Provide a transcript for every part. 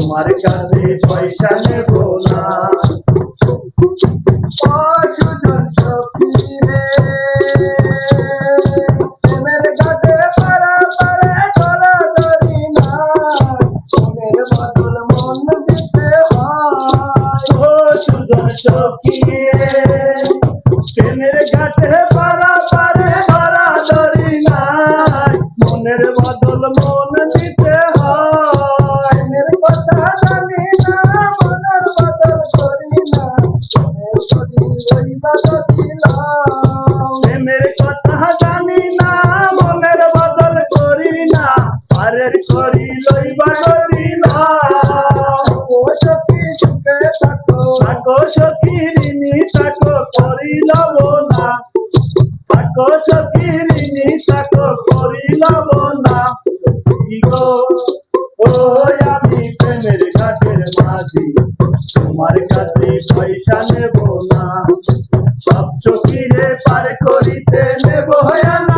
তোমার কাছে পয়সা নেব না। ও সুজন সখী রে প্রেমের ঘাটে পারা পারে গলা ধরি না। মনের বদল মন দিতে হয়। ও সুজন সখী রে প্রেমের ঘাটে পারা পারে ধরি মনের বদল মন দিতে প্রেমের কথা জানি না মনের বদল করি না আরের করি লইবা করি না। সখী সুখে থাকো। থাকো সখী ঋণী থাকো করি লব না। থাকো সখী ঋণী থাকো করি লব না। গো ও আমি প্রেমের ঘাটের মাঝি তোমার কাছে পয়সা নেব না। সব সখীরে পার করিতে নেব হয়া আনা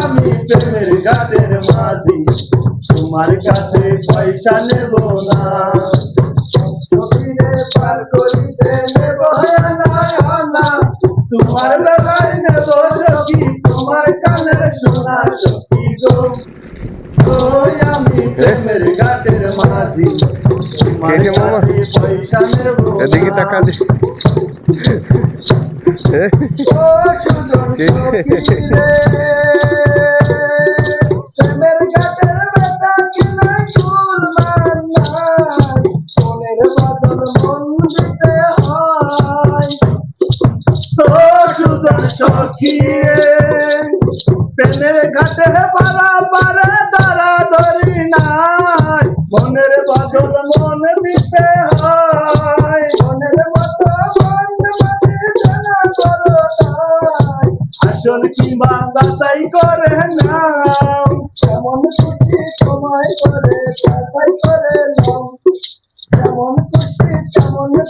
আমি প্রেমের গানের মাঝি তোমার কাছে পয়সা নেব না সখীরে পার করিতে নেব আনা আনা তোমার বেলায় নেব সখী তোমার কানের সোনা সখী গো ওই আমি প্রেমের ঘাটের মাঝি তোমার কে কে মামা? কাছে পয়সা নেব এদিকে না। দি ও সুজন সখী রে, বদল মন দিতে হয়। ও সুজন সখী রে, প্রেমের ঘাটে তারা নাই মনের বদল মন দিতে হয় মনের বদল মন মাঝে জানা করো। আসল কিংবা যাচাই করে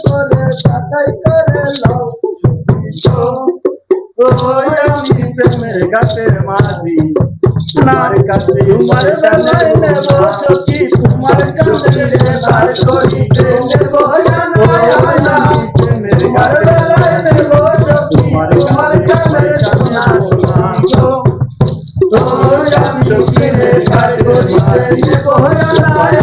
করে যাচাই করে নাও ওই আমি প্রেমের গাছের মাঝি তোমার কাছে তোমার সামনে নেব সখী তোমার কাছে বার করিতে নেব জানা জানা প্রেমের গাছের নেব সখী তোমার কাছে সোনা সোনা গো ওই আমি সখীরে বার করিতে নেব জানা